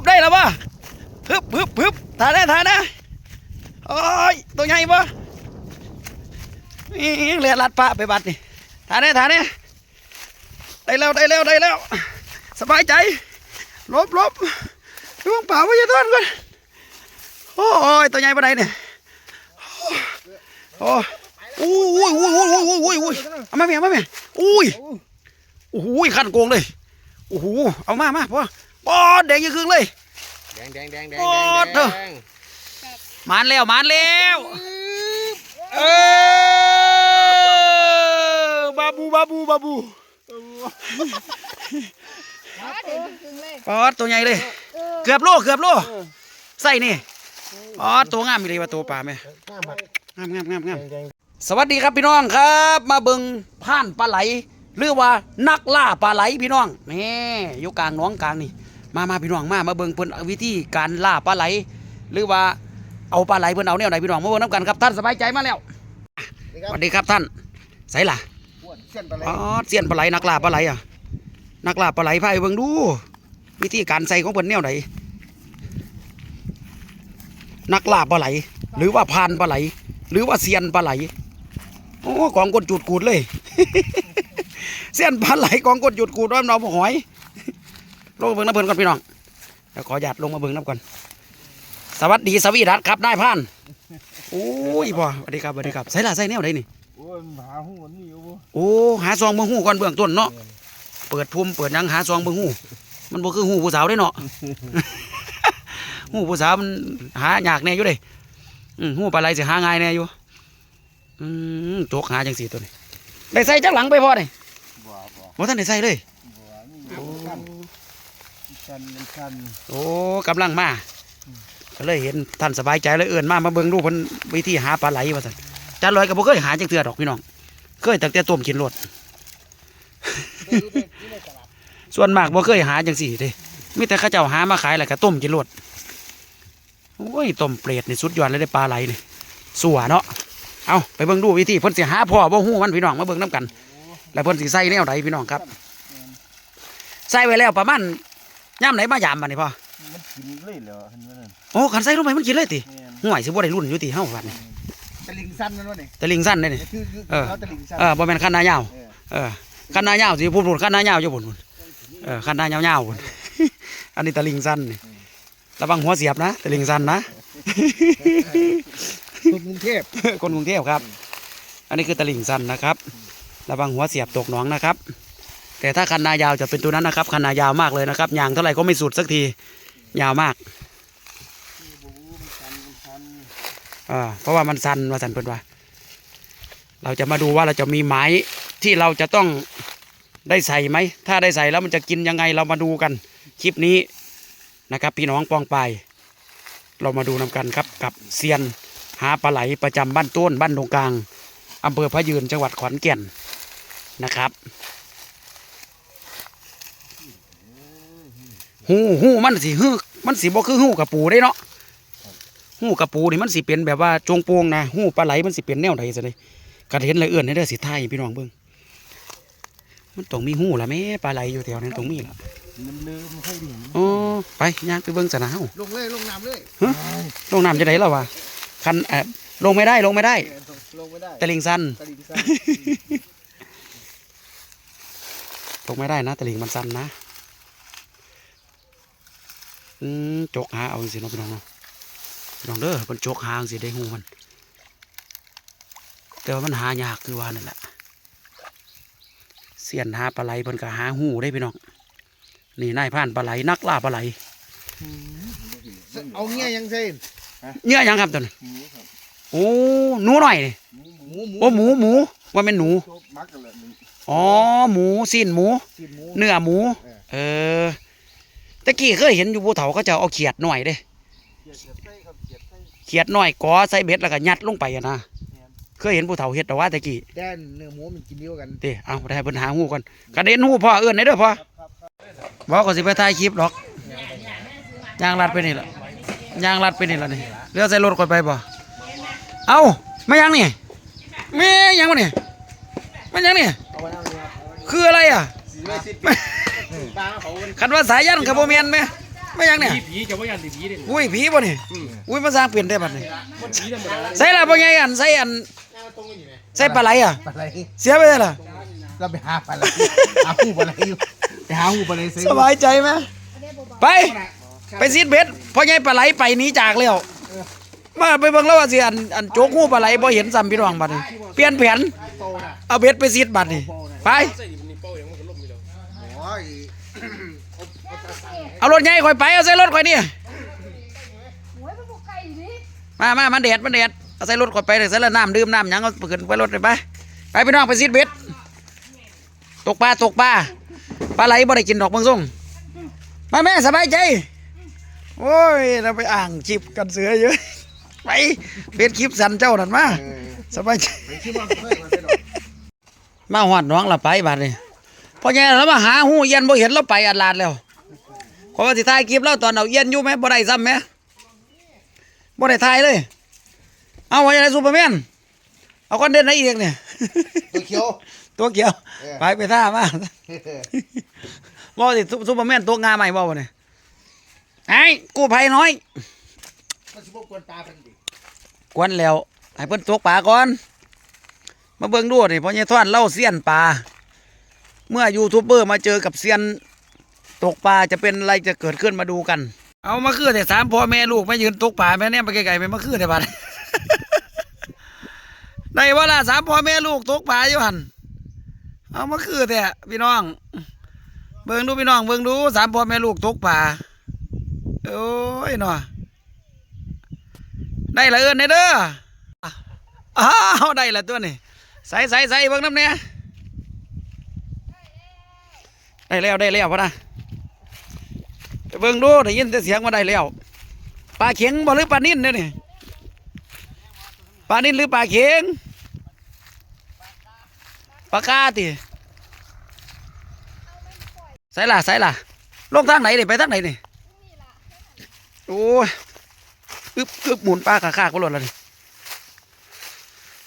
บได้แล้ววะฮึบฮึบฮึบถ่ายได้ถ่ายได้โอ้ยตัวใหญ่ปะนี่เรือลัดปะไปบัดนี่ถ่ายได้ถ่ายได้ได้แล้วได้แล้วได้แล้ว สบายใจลบลบดวงป่าไม่ใช่ต้นก่อนโอ้ยตัวใหญ่ปะไหนเนี่ยโอ้ยอุ้ยอุ้ยอุ้ยอุ้ยอุ้ยอุ้ยเอามาเมียเอามาเมียอุ้ยโอ้โหขันโกงเลยโอ้โหเอามามาพ่อ ปอดแดงยังครึ่งเลย แดงแดงแดงแดงโอ้แดงเถแดอะงมานแล้วมานแล้วเออบาบูบาบูบาบูมาเด็กจริงๆเลยปอดตัวใหญ่เลย เกือบโลเกือบโลใส่นี่ปอดตัวงามมีเลยว่าตัวปลาไหมงามงามงามงามสวัสดีครับพี่น้องครับ มาเบิงผ่านปลาไหล หรือว่านักล่าปลาไหลพี่น้องนี่อยู่กลางหน้องกลางนี่ มามาพี่น้องมามาเบิงเพิ่นวิธีการล่าปลาไหล หรือว่าเอาปลาไหลเพิ่นเอาแนวไหนพี่น้องมาเบิ่งน้ำกันครับท่านสบายใจมาแล้วสวัสดีครับท่านใส่ล่ะเส้นไปเลยอ๋อเสียนปลาไหลนักล่าปลาไหลอะนักล่าปลาไหลพาไปเบิ่งดู วิธีการใส่ของเพิ่นแนวไหนนักล่าปลาไหล หรือว่าพรานปลาไหล หรือว่าเซียนปลาไหลโอ้กองกดจุดกูดเลย เซียนปลาไหลกองกดจุดกูดว่ามันเอาบ่หอย ลงมาเบิ่งน้ำเพิ่นก่อนพี่น้องเดี๋ยวขอหยาดลงมาเบิ่งน้ำก่อนสวัสดีสวีดัสครับได้พันโอ้ยพ่อสวัสดีครับสวัสดีครับใส่ละใส่แนวไหนนี่โอ้ยหาหูนี่อยู่บ่โอ้หาซองเบิ่งหูก่อนเบื้องต้นเนาะเปิดภูมิเปิดหยังหาซองเบิ่งหูมันบ่คือหูผู้สาวได้เนาะหูผู้สาวมันหายากแน่อยู่เด้อืมหูปลาไหลสิหาง่ายแน่อยู่อืมโจกหาจังสี่ตัวนี้ได้ใส่จักหลังไปพอนี่บ่บ่บ่ทันได้ใส่เลยบ่นี่กัน กันกันโอ้กำลังมาก็เลยเห็นท่านสบายใจเลยเอื่นมามาเบิ่งดูเพิ่นวิธีหาปลาไหลว่าซั่นจานลอยก็บ่เคยหาจังเทื่อดอกพี่น้องเคยแต่แต่ต้มกินรสส่วนมากบ่เคยหาจังสี่เด้มีแต่เข้าเจ้าหามาขายแล้วก็ต้มกินรสโอ้ยต้มเปรตนี่สุดยอดเลยได้ปลาไหลนี่สัวเนาะเอาไปเบิ่งดูวิธีเพิ่นสิหาพ่อบ่ฮู้มันพี่น้องมาเบิ่งนํกัน แล้วเพิ่นสิใส่แนวใดพี่น้องครับใส่ไว้แล้วประมาณ ยามไหนมายามบัดนี้พ่อมันกินเลยเหรอเห็นไหมนั่นโอ้คันใส่ลงไปมันกินเลยติแม่นห่วยสิบ่ได้รุ่นอยู่ติเฮาบัดนี้ตะลิงสั้นนั่นวะนี่แต่ลิงสั้นเด้นี่ คือคือเออ เขาตะลิงสั้นเออบ่แม่นคันหน้ายาว เออเออคันหน้ายาวสิพุ่นๆคันหน้ายาวอยู่พุ่นๆเออคันหน้ายาวๆพุ่น อันนี้ตะลิงสั้นนี่ระวังหัวเสียบนะตะลิงสั้นนะ คนกรุงเทพคนกรุงเทพครับ อันนี้คือตะลิงสั้นนะครับ ระวังหัวเสียบตกหนองนะครับ แต่ถ้าคันนายาวจะเป็นตัวนั้นนะครับ คันนายาวมากเลยนะครับยางเท่าไหร่ก็ไม่สุดสักทียาวมากเพราะว่ามันสั้นว่าสันเพิ่นว่า เราจะมาดูว่าเราจะมีไม้ที่เราจะต้องได้ใส่ไหม ถ้าได้ใส่แล้วมันจะกินยังไงเรามาดูกันคลิปนี้นะครับ พี่น้องปองไป เรามาดูนำกันครับกับเซียนหาปลาไหลประจำบ้านต้นบ้านตรงกลางอำเภอพะยืนจังหวัดขอนแก่นนะครับ หูหูมันสิฮึมันสิบ่คือหูกระปูได้เนาะหูกระปูนี่มันสิเป็นแบบว่าจงโปวงนะหูปลาไหลมันสิเป็นแนวใดซะเลยกระเห็นเลยเอื้อนให้เด้อสิไทายพี่น้องเบิ่งมันต้องมีหูละแม่ปลาไหลอยู่แถวนั้นต้องมีละมันลืมค่อยดิโอ้ไปย่างไปเบิ่งสนะเฮาลงเลยลงน้ำเลยลงน้ำจะได้แล้ววะคันเอ่อลงไม่ได้ลงไม่ได้เออลงไม่ได้ตะลิงสั้นตะลิงสั้นลงไม่ได้นะตะลิงมันสั้นนะ อืมจกหาเอาสิเนาะพี่น้องเนาะพี่น้องเด้อมันจกหาสิได้หูมัน แต่ว่ามันหายากคือว่านั่นแหละเสียนหาปลาไหลเพิ่นก็หาหูได้พี่น้องนี่นายผ่านปลาไหลนักล่าปลาไหลเอาเงี้ยยังเส้นเนื้อหยังครับตัวนี้หมูครับโอ้หนูหน่อยนี่หมูหมูโอ้หมูหมูว่าเป็นหนูมักกันเลยหมูอ๋อหมูสิ้นหมูกินหมู เนื้อหมู เออเออ ตะกี้เคยเห็นอยู่ภูเถาเขาจะเอาเขียดหน่อยเด้เกียดไส้ครับเกียดไส้เขียดหน่อยกอใส่เบ็ดแล้วก็ยัดลงไปอะนะเคยเห็นภูเถาเห็ดแต่ว่าตะกี้แดนเนื้อหมูมันกินเดียวกันเด้เอาได้ปัญหาหูก่อนกระเด็นหูพ่อเอื้อนได้เด้อพ่อบอกก็สิไปถ่ายคลิปหรอกยางลัดไปนี่ละยางลัดไปนี่ละนี่เรือใส่รถก่อนไปบ่เอาไม่ยังนี่ไม่ยังวะนี่ไม่ยังนี่เอาไว้เอาไว้ครับคืออะไรอะสีไม่สิบ ปลาเขาเป็นคันว่าสายยันกับโบเมียนไหมไม่ยังเนี่ยผีผีจะว่ายันผีเด่นอุ้ยผีบ่นี่อุ้ยมันสร้างเปลี่ยนได้บัดนี่มันผีธรรมดาใส่ละบ่ไงอันใส่อันใส่ปลาไหลอะปลาไหลเสียไปได้ล่ะเราไปหาปลาไหลหาหูปลาไหลอยู่ไปหาหูปลาไหลซื้อสบายใจไหมไป ไปซีดเบ็ดพอไงปลาไหลไปหนี้จากแล้วมาไปเบิ่งแล้วว่าสิอันอันโจกหูปลาไหลบ่เห็นซ้ำพี่น้องบัดนี้เปลี่ยนแผนเอาเบ็ดไปซีดบัดนี้ไป โอ้ย เอารถใหญ่ค่อยไปเอาใส่รถค่อยนี่โอ้ยมันบุกไก่อยู่ดิมามามันแดดมันแดดเอาใส่รถค่อยไปเลยใส่ละน้ำดื่มน้ำหยังเอาขึ้นไปรถเลยไปไปพี่น้องไปซีดเบ็ดตกปลาตกปลาปลาไหลบ่ได้กินดอกเบางส่งมาแม่สบายใจโอ้ยเราไปอ่างจิบกันเสือเยอะไปเบ็ดคลิปสันเจ้านั่นมาสบายใจไปคิดว่าเฮ้ยมันเป็นดอกมาหอดน้องละไปบาดนี่พอแย่แล้วมาหาหูเย็นบ่เห็นเราไปอัดลาดแล้ว ขอว่าสิถ่ายคลิปเราตอนเอาเย็นอยู่ไหมบ่ได้ซ้ำไหมบ่ได้ถ่ายเลย เอาว่าจะได้ซูเปอร์แมนเอาคอนเทนต์ไหนอีกเนี่ย ตัวเขียว ตัวเกี่ยว เออ ไปไปท่ามาบ่สิซูซูเปอร์แมนตัวงาใหม่บ่วะเนี่ยไอ้กู้ภัยน้อย มันสิบกวนตาเป็นดิกวนแล้วให้เพิ่นตกปลาก่อน มาเบิ่งดูนี่พ่อใหญ่ท่อนเล่าเซียนปลาเมื่อยูทูบเบอร์มาเจอกับเซียน ตกปลาจะเป็นอะไรจะเกิดขึ้นมาดูกัน เอามาคือแต่สามพ่อแม่ลูกไมายืนตกปลาแม่เนี่ยไปไกลๆไปมาคือแต่บัดในเวลาสามพ่อแม่ลูกตกปลาอยู่หันเอามาคือแต่พี่น้อง เบิ่งดูพี่น้องเบิ่งดูสามพ่อแม่ลูกตกปลาโอ้ยเนาได้ละเอินเด้ออ้าวได้ละตัวนี่ใส่ใส่ใส่เบิ่งน้ำเนี่ยได้แล้วได้แล้วพะนะ เบิ่งดูได้ยินแต่เสียงว่าได้แล้วปลาเข็งบ่หรือปลานิ่นเนี่ยนี่ปลานิ่นหรือปลาเข็งปลากาติใส่ล่ะใส่ล่ะลงทางไหนนี่ไปทางไหนนี่โอ้ยอึบอึบหมุนปลาขาขาก็หล่นแล้วนี่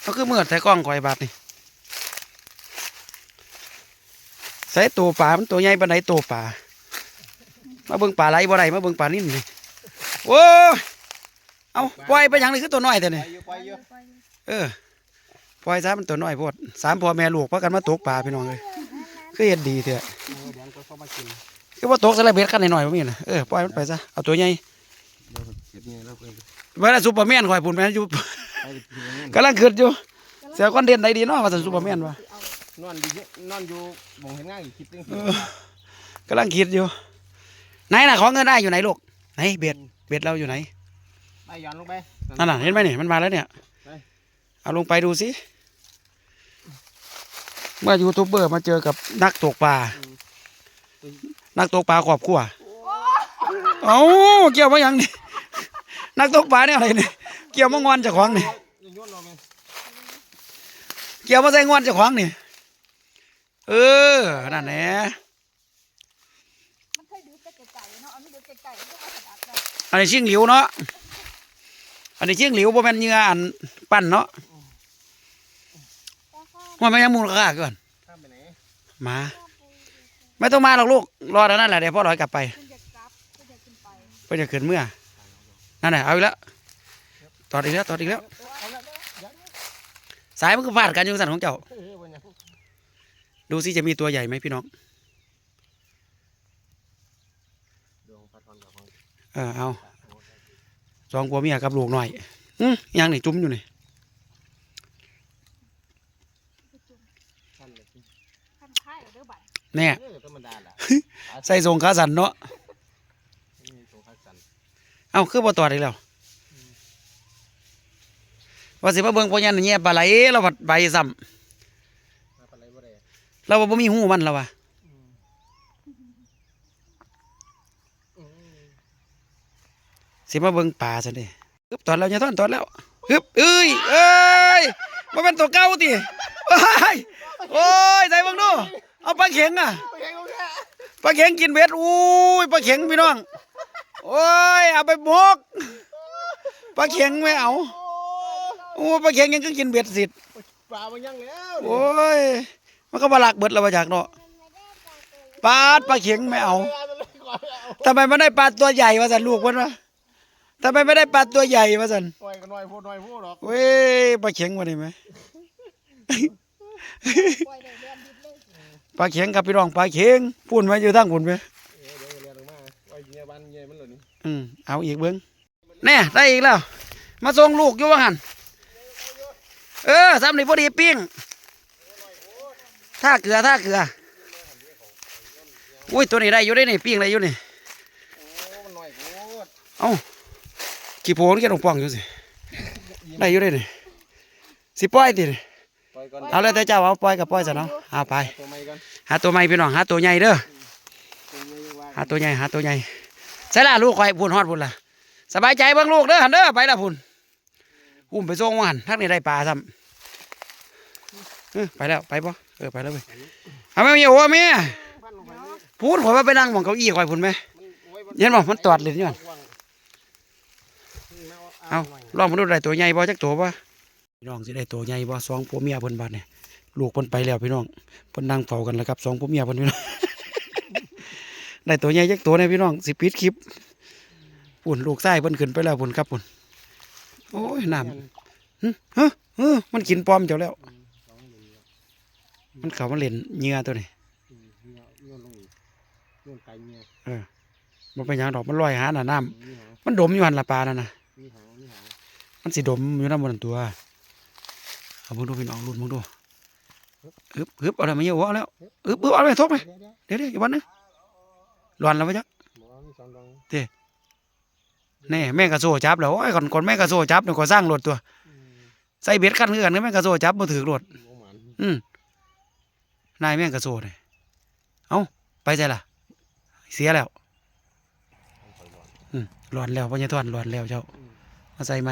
เอาคือเมื่อใส่กล้องคอยบาดนี่ใส่ตัวปลามันตัวใหญ่ปานไหนตัวปลา มาเบิ่งปลาไหลบ่ได้มาเบิ่งปลานิ่มนี่โอ้ยเอาปล่อยไปอย่างนี้คือตัวน้อยแต่นี่ไปอยู่ไปอยู่เออปล่อยซะมันตัวน้อยโพดสามพ่อแม่ลูกพากันมาตกปลาพี่น้องเลยคือเฮ็ดดีเถอะเดี๋ยวก็เข้ามากินคือว่าตกสลับเบ็ดกันหน่อยๆบ่มีน่ะเออปล่อยมันไปซะเอาตัวใหญ่เดี๋ยวเก็บนี่แล้วไปเวลาซูเปอร์แมนคอยปุ่นแม่นอยู่ไปกินอย่างนั้นกำลังคิดอยู่เสียคอนเทนต์ไหนดีเนาะว่าสันซูเปอร์แมนวะนอนอยู่นอนอยู่บ่งเห็นง่ายอีกคลิปนึงกำลังคิดอยู่ ไหนน่ะของเงินได้อยู่ไหนลูกไหนเบ็ดเบ็ดเราอยู่ไหนไปย้อนลงไปนั่นน่ะเห็นไหมนี่มันมาแล้วเนี่ยไปเอาลงไปดูสิเมื่อยูทูบเบอร์มาเจอกับนักตกปลานักตกปลาขอบขั้วเอ้าเกี่ยวมาอย่างนี่นักตกปลาเนี่ยอะไรนี่เกี่ยวมางอนเจากของนี่โยนลงไปเกี่ยวมาใส่งอนเจากของนี่เออนั่นแหละ มันเคยดูแต่ไก่ๆเนาะอันนี้ดูไก่ๆก็เอาข อันนี้ชิงหลิวเนาะ อันนี้ชิงหลิวบ่แม่นเหงื่ออันปั้นเนาะว่าไม่ยังมูลค่าก่อนข้ามไปไหนมา ไม่ต้องมาหรอกลูก รอเดี๋ยวนั่นแหละเดี๋ยวพ่อลอยกลับไปก็จะเพื่อจะขึ้นเมื่อ นั่นแหละเอาอีกแล้วตอดอีกแล้วตอดอีกแล้ว สายมันก็ฟาดกันอยู่สันของเจ้า ดูสิจะมีตัวใหญ่ไหมพี่น้อง ดวงพัดทอนดอก เออเอาสองผัวเมียกับลูกหน่อยอืมยังนี่จุ่มอยู่นี่ท่านเลยขั้นค่ายเอาเด้อบัดแน่เออธรรมดาล่ะใส่ทรงขาสันเนาะนี่ตัวพัดสันเอ้าคือบ่ตอดอีกแล้วว่าสิมาเบิ่งพ่อยันแย่ปลาไหลเราผัดใบซ้มาปลาไหลบ่ได้ำเราว่าบ่มีหูมันแล้วว่ะ สิมาเบิ่งปลาซะดิฮึบตอดแล้วอย่าตอนตอดแล้วฮึบเอ้ยเอ้ยบ่แม่นตัวเก่าติว้ายโอ้ยใส่เบิ่งดูเอาปลาเข็งอะปลาเข็งกินเบ็ดอุ้ยปลาเข็งพี่น้องโอ้ยเอาไปบกปลาเข็งไม่เอาโอ้ยปลาเข็งยังก็กินเบ็ดสิปลามันยังแล้วโอ้ยมันก็บาลักเบิดแล้วมาจากเนาะปาดปลาเข็งไม่เอาปลาตัวเล็กก่อนทำไมไม่ได้ปลาตัวใหญ่วะสันลูกมันวะ ทำไมไม่ได้ปลาตัวใหญ่วะสันปล่อยกันหน่อยพูดหน่อยพูดหรอกเว้ยปลาเข็งมาได้ไหมปล่อยได้เรียนดิบเลยปลาเข็งกับพี่น้องปลาเข็งพูนไว้อยู่ทั้งพูนไหมเดี๋ยวเรียนออกมาปล่อยเงี้ยบ้านเงี้ยมันหล่นอืมเอาอีกเบิ้งแน่ได้อีกแล้ว มาส่งลูกอยู่ว่าหันเออสามนี่พอดีปิ้งท่าเกลือท่าเกลืออุ้ยตัวนี้ได้อยู่ได้นี่ปิ้งได้อยู่นี่โอ้มันหน่อยพูดเอ้า ขี้โพนแกลงป่องอยู่สิได้อยู่ได้นี่สิปล่อยติปล่อยก่อนเอาเลยแต่เจ้าเอาปล่อยกับปล่อยซะเนาะเอาไปตัวใหม่ก่อนหาตัวใหม่พี่น้องหาตัวใหญ่เด้อตัวใหญ่ยังว่าหาตัวใหญ่หาตัวใหญ่ใส่ละลูกคอยพูนฮอดพูนล่ะสบายใจเบิ่งลูกเด้อหันเด้อไปละพูนอุ้มไปส่งว่าหันทักนี่ได้ปลาซ้ำเออไปแล้วไปปะเออไปแล้วเว้ยเอาแม่มีโอ้แม่พันลงไปนี่พูนข่อยว่าไปนั่งหมองเก้าอี้ข่อยพูนไหมมันโอ้ยเห็นบ่มันตอดเลยนี่มันวาง เอาลองมาดูได้ตัวใหญ่บ่จักตัวบ่พี่น้องสิได้ตัวใหญ่บ่สองผัวเมียเพิ่นบาดเนี่ยลูกเพิ่นไปแล้วพี่น้องเพิ่นนั่งเฝ้ากันแล้วครับสองผัวเมียเพิ่นพี่น้องได้ตัวใหญ่จักตัวเนี่ยพี่น้องสิปิดคลิปปุ่นลูกไส้เพิ่นขึ้นไปแล้วปุ่นครับปุ่นโอ้ยน้ำหึฮะเออมันกินปลอมเจ้าแล้ว มันเขามาเล่นเหงื่อตัวนี้โยนลงโยนไก่เงี้ยเออมันเป็นหยังดอกมันลอยหาหน้าน้ำมันดมอยู่หันละปลานั่นนะ มีหางมีหางมันสิดมอยู่น้ำบนตัวเอามึงดูพี่น้องรุ่นมึงดูอึบอึบเอาอะไรมาเยอะวะเอาแล้วอึบอึบเอาไปทบไปเดี๋ยวเดี๋ยวเดี๋ยวเดี๋ยวอีกวันนึงร้อนแล้ววะจ๊ะหมอมีสองดองแน่แม่งกระโซจับแล้วไอ้ก่อนก่อนแม่งกระโซจับเดี๋ยวก็สร้างรถตัวอืมใส่เบ็ดกันคือกันแม่งกระโซจับมาถือรถโอ้หมันอืมนายแม่งกระโซเลยเอ้าไปใจล่ะ เสียแล้วเอาไปก่อนอืมร้อนแล้วพ่อใหญ่ทอนร้อนแล้วเจ้าอืมมาใส่ไหม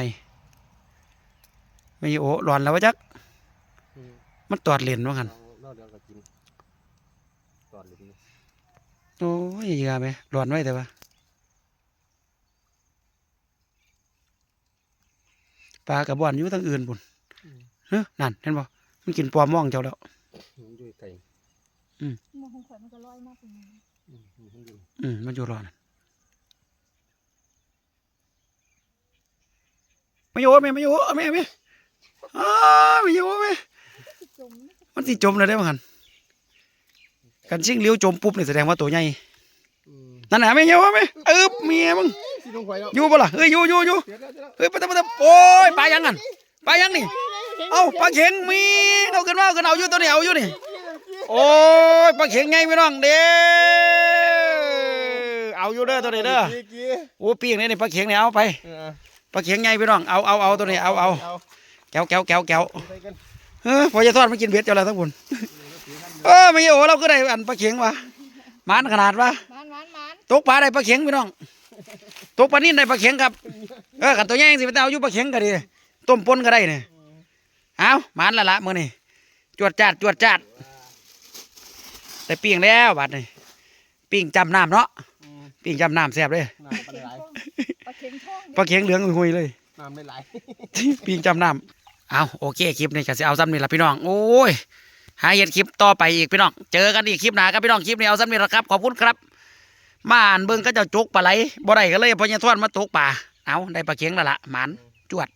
ไม่โอ้ร้อนแล้ววะจักอืมมันตอดเลนว่ากันเราเดี๋ยวก็กินตอดเลยทีนี้โอ้ยอยาไหมร้อนไว้แต่ว่าปลากระบอนอยู่ทางอื่นปุ่นเฮ้ยนั่นเห็นบ่มันกินปลอมม่องเจ้าแล้วมันด้วยไก่มันคงข่อยมันก็ลอยมากกว่านี้อืมมันอยู่อืมมันอยู่ร้อนไม่อยู่ไม่ไม่อยู่ไม่ไม่ อ้าไม่อยู่ไม่จมมันสิจมเลยได้บ่หันกันชิงเลี้ยวจมปุ๊บนี่แสดงว่าตัวใหญ่อืมนั่นน่ะไม่อยู่ไม่เอิบเมียมึงสิลงไปแล้วอยู่บ่ล่ะเฮ้ยอยู่อยู่อยู่เดี๋ยวเดี๋ยวเดี๋ยวเฮ้ยปะตะปะตะโอ้ยปลายังกันปลายังนี่เอ้าปลาเข็งมีเอาขึ้นมาเอาขึ้นเอาอยู่ตัวนี้เอาอยู่นี่โอ้ยปลาเข็งไงพี่น้องเด้อเอาอยู่เด้อตัวนี้เด้อกี้กี้โอ้ปีกนี่นี่ปลาเข็งนี่เอาไปเออปลาเข็งไงพี่น้องเอาเอาเอาตัวนี้เอาเอาเอา แก้วแก้วแก้วแก้วไปกันเฮ้ยพอจะทอดมันกินเบ็ดเจ้าแล้วทั้งบุญเออไม่โอ้เราก็ได้อันปลาเข็งวะหมันขนาดวะมันมันมันตกปลาได้ปลาเข็งพี่น้องตกปลานิ่นได้ปลาเข็งครับเออขันตัวใหญ่จังสิไปเอาอยู่ปลาเข็งก็ดีต้มปนก็ได้เนี่ยเอาหมันละละมื้อนี่จวดจาดจวดจาดแต่ปิ้งแล้วบัดนี่ปิ้งจำน้ำเนาะอืมปิ้งจำน้ำแซ่บเลยน้ำปลาไหลปลาเค็งท่องปลาเข็งเหลืองหุยๆเลยน้ำไม่ไหลปิ้งจำน้ำ เอาโอเคคลิปนี้ก็สิเอาซ้ำนี่ละพี่น้อง โอ้ย หาเห็ดคลิปต่อไปอีกพี่น้อง เจอกันอีกคลิปหน้าครับพี่น้องคลิปนี้เอาซ้ำนี่ละครับ ขอบคุณครับ มาอ่านเบิ้งก็จะจุกปลาไหลบ่ได้ก็เลยพอยังทอนมาตกปลาเอาได้ปลาเข็งแล้วล่ะหมันจวด